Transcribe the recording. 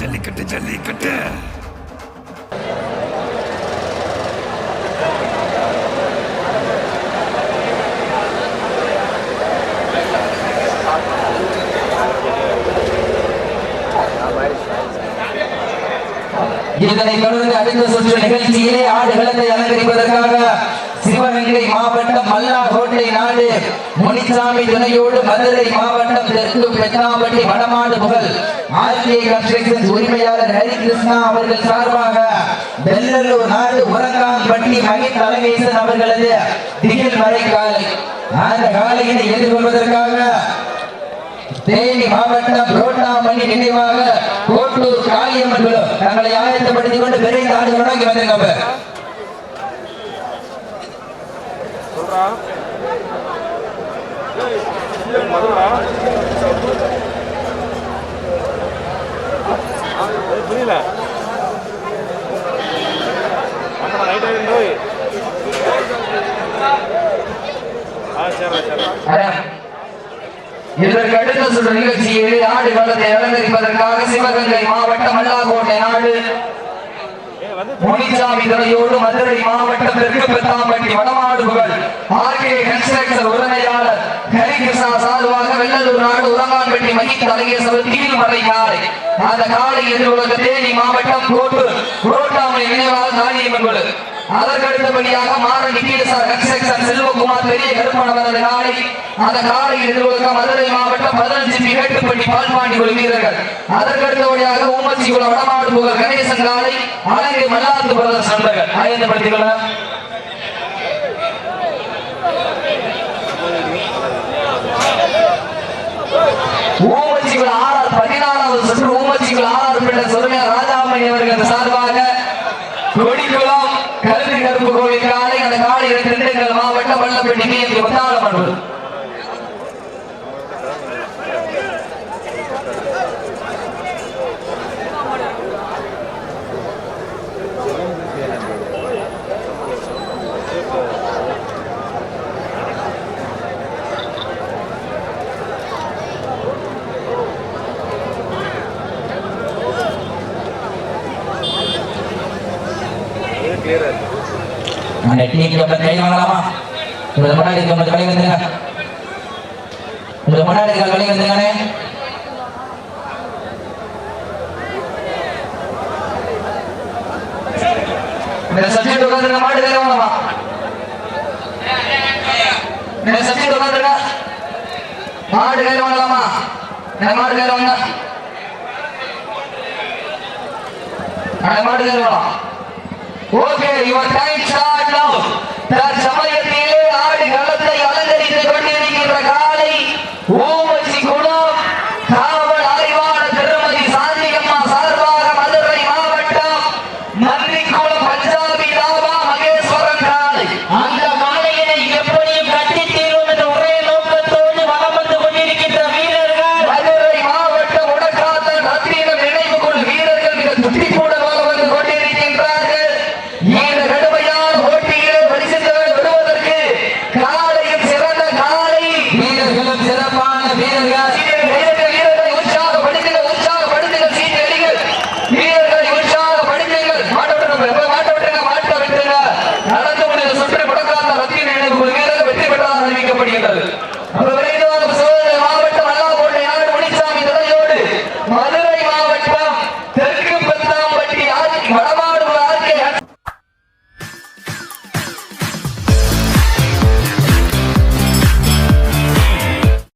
ஜல்லிக்கட்டு ஜல்லிக்கட்டு. இதனை தொடர்ந்து அடுத்த சுற்று நிகழ்ச்சியிலே ஆடுகளத்தை அலங்கரிப்பதற்காக சிவகங்கை மாவட்டம் முனிசாமி துணையோடு மதுரை மாவட்டம் தெற்கு பெத்தாம்பட்டி வடமாடு புகழ் ஆர்கே கன்ஸ்ட்ரக்ஷன்ஸ் உரிமையாளர் ஹரிகிருஷ்ணா அவர்கள் சார்பாக வெள்ளலூர் நாடு உரங்கான்பட்டி மகி தலைவேசன் அவர்களது திகில் மறை காலை அந்த காலையினை எதிர்கொள்வதற்காக தேனி மாவட்டம் ரோட்டாமணி நினைவாக கோட்டூர் காளியம்மன் குழு தங்களை ஆயத்தப்படுத்திக் கொண்டு விரைந்து ஆடு தொடங்கி வந்திருக்காங்க புரியல. நைட் இதற்கு அடுத்த சுற்று நிகழ்ச்சியில் ஆடு களத்தை அலங்கரிப்பதற்காக சிவகங்கை மாவட்டம் மல்லாக்கோட்டை நாடு. முனிசாமி துறையோடு மதுரை மாவட்டம் தெற்கு பெத்தாம்பட்டி வடமாடு புகழ் ஆர்கே கன்ஸ்ட்ரக்ஷன் உரிமையாளர் ஹரிகிருஷ்ணா சாதுவாக வெள்ளலூர் நாடு உரங்கான்பட்டி மகித் தலைகேசவர் கீழ்மறை காலை அந்த காலை எதிர்கொள்ள தேனி மாவட்டம் கோட்டு. ரோட்டாமணி நினைவாக காளியம்மன் குழு அதற்கு அடுத்தபடியாக மாறன் நிக்கீடசார் கன்ஸ்ட்ரக்ஷன் செல்வகுமார் பெரிய கருப்பணவரது காலை. அந்த காலை எதிர்கொள்ள மதுரை மாவட்டம் பதினஞ்சு மேட்டுப்பட்டி பால்பாண்டி குழு வீரர்கள் அதற்கு அடுத்தபடியாக ஊமச்சி குளம் வடமாடு புகழ் கணேசன் காலை அலங்கை மல்லாந்து பிரதர் நண்பர்கள் ஆயத்தப்படுத்திக் கொள்ள. ஊமச்சிக்குள் ஆறார் பதினாறாவது சுற்று ஊமச்சிக்குள் ஆறாறு பிள்ளர் சொருமையா ராஜாமணி அவர்கள் சார்பாக கொடிக்குளம் கருத்து கருப்பு கோவில் காலை அந்த காலை திண்டுக்கல் மாவட்டம் வல்லப்பட்டி மேற்கு பத்தாளமன் அந்த டீக்கு வந்து கை வாங்கலாமா உங்களுக்கு முன்னாடி கொஞ்சம் கை வந்துருங்க உங்களுக்கு முன்னாடி இருக்கிற கை வந்துருங்கண்ணே இந்த சப்ஜெக்ட் உட்காந்துருங்க மாடு கை வாங்கலாமா இந்த சப்ஜெக்ட் மாடு கை வாங்கலாமா இந்த மாடு கை வாங்க அந்த மாடு கை ஓகே யுவர் டைம் ஸ்டார்ட் তার